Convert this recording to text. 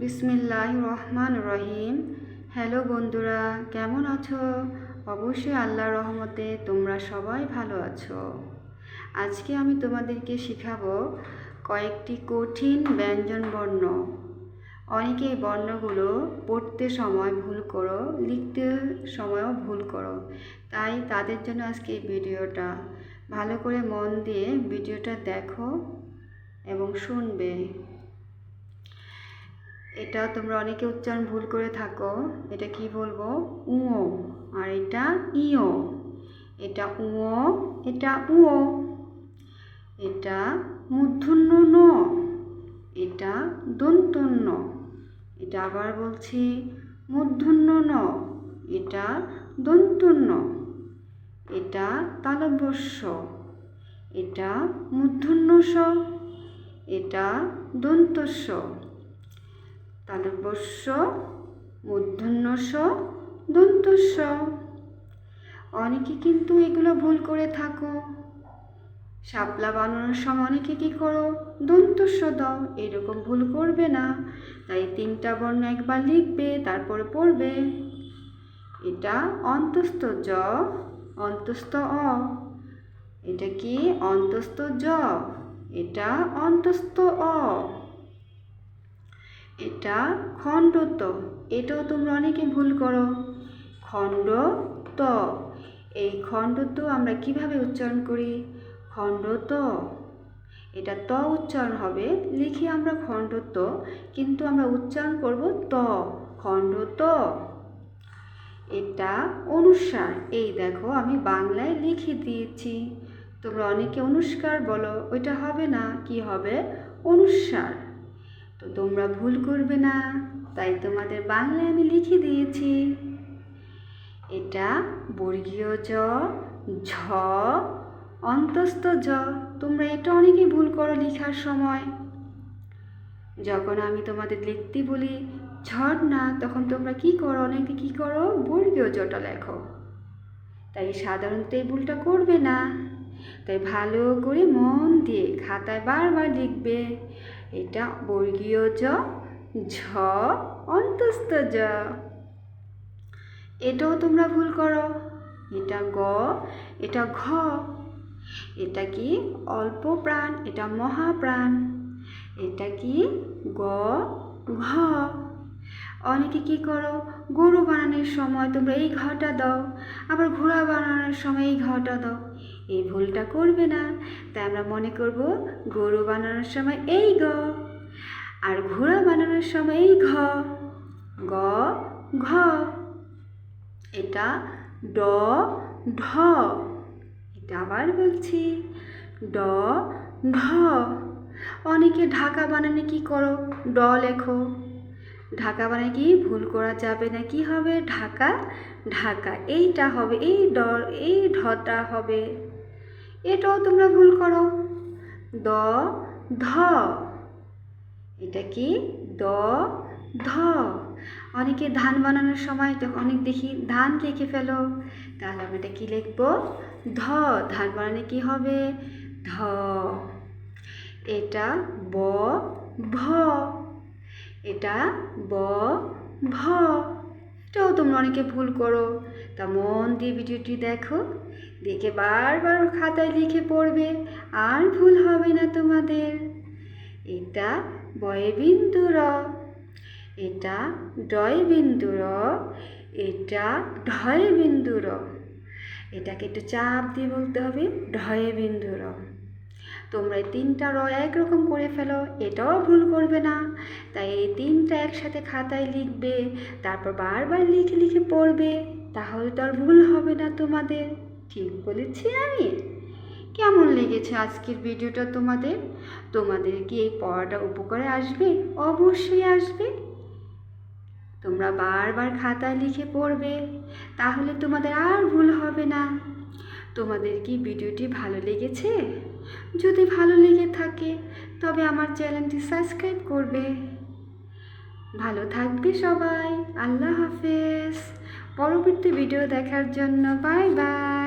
বিসমিল্লাহ রহমান রহিম। হ্যালো বন্ধুরা, কেমন আছো? অবশ্যই আল্লাহর রহমতে তোমরা সবাই ভালো আছো। আজকে আমি তোমাদেরকে শেখাবো কয়েকটি কঠিন ব্যঞ্জন বর্ণ। অনেকে এই বর্ণগুলো পড়তে সময় ভুল করো, লিখতে সময়ও ভুল করো। তাই তাদের জন্য আজকে এই ভিডিওটা। ভালো করে মন দিয়ে ভিডিওটা দেখো এবং শুনবে। এটা তোমরা অনেকে উচ্চারণ ভুল করে থাকো। এটা কি বলব? উও। আর এটা ইও এটা উও এটা উও। এটা মূর্ধন্য ন এটা দন্তন্য এটা আবার বলছি মূর্ধন্য ন এটা দন্তন্য এটা তালব্যস্য। এটা মূর্ধন্য স এটা দন্তস্য তালব্যস্য মূর্ধন্যস্য দন্তস্য। অনেকে কিন্তু এগুলো ভুল করে থাকো। শাপলা বানানোর সময় অনেকে কী করো? দন্তস্য দাও, এরকম ভুল করবে না। তাই তিনটা বর্ণ একবার লিখবে, তারপরে পড়বে। এটা অন্তস্থ জ, অন্তস্থ অ। এটা কি? অন্তস্থ জ, এটা অন্তস্থ অ। এটা খণ্ডত এটাও তোমরা অনেকে ভুল করো। খণ্ড ত। এই খণ্ড তো আমরা কীভাবে উচ্চারণ করি? খণ্ড ত। এটা ত উচ্চারণ হবে, লিখি আমরা খণ্ড ত, কিন্তু আমরা উচ্চারণ করব ত। খণ্ড ত। এটা অনুসার। এই দেখো, আমি বাংলায় লিখে দিয়েছি। তোমরা অনেকে অনুষ্কার বলো, ওইটা হবে না, কি হবে? অনুসার। তো তোমরা ভুল করবে না। তাই তোমাদের বাংলায় আমি লিখে দিয়েছি। এটা বর্গীয় জ, ঝ, অন্তস্থ জ। তোমরা এটা অনেকেই ভুল করো লেখার সময়। যখন আমি তোমাদের লিখতে বলি না, তখন তোমরা কি করো? অনেকে কি করো? বর্গীয় জটা লেখো। তাই সাধারণত এই ভুলটা করবে না। তাই ভালো করে মন দিয়ে খাতায় বারবার লিখবে। এটা বর্গীয় জ, ঝ, অন্তস্থ জ। এটাও তোমরা ভুল করো। এটা গ, এটা ঘ। এটা কি অল্প প্রাণ, এটা মহাপ্রাণ এটা কি গ, ঘ। অনেকে কি করো, গরু বানানোর সময় তোমরা এই ঘটা দাও, আবার ঘোড়া বানানোর সময় এই ঘটা দাও। এই ভুলটা করবে না। তাই আমরা মনে করব গরু বানানোর সময় এই গ, আর ঘোড়া বানানোর সময় এই ঘ, গ, ঘ। এটা ড, ঢ। এটা আবার বলছি, ড, ঢ। অনেকে ঢাকা বানানে কি করো? ড লেখো। ঢাকা বানানে কি? ভুল করা যাবে না। কি হবে? ঢাকা ঢাকা। এইটা হবে, এই ড, এই ঢটা হবে। এটাও তোমরা ভুল করো। দ, ধ। এটা কি? দ, ধ। অনেকে ধান বানানোর সময় যখন অনেক দেখি, ধান লিখে ফেলো। তাহলে আমরা এটা কী লিখব? ধ, ধান বানানো কি হবে? ধ। এটা ব, ভ। এটা ব, ভ। এটাও তোমরা অনেকে ভুল করো। তা মন দিয়ে ভিডিওটি দেখো। দেখে বারবার খাতায় লিখে পড়বে, আর ভুল হবে না তোমাদের। এটা বয়ে বিন্দু র। এটা ডয় বিন্দু র। এটা ঢয় বিন্দু র। এটাকে একটু চাপ দিয়ে বলতে হবে ঢয়ে বিন্দু র। তোমরা এই তিনটা র একরকম করে ফেলো, এটাও ভুল করবে না। তাই এই তিনটা একসাথে খাতায় লিখবে, তারপর বারবার লিখে লিখে পড়বে, তাহলে তো আর ভুল হবে না তোমাদের। ঠিক বলেছি আমি? কেমন লেগেছে আজকের ভিডিওটা তোমাদের? তোমাদের কি এই পড়াটা উপকারে আসবে? অবশ্যই আসবে। তোমরা বারবার খাতায় লিখে পড়বে, তাহলে তোমাদের আর ভুল হবে না। তোমাদের কি ভিডিওটি ভালো লেগেছে? যদি ভালো লেগে থাকে, তবে আমার চ্যানেলটি সাবস্ক্রাইব করবে। ভালো থাকবে সবাই, আল্লাহ হাফেজ। পরবর্তী ভিডিও দেখার জন্য বাই বাই।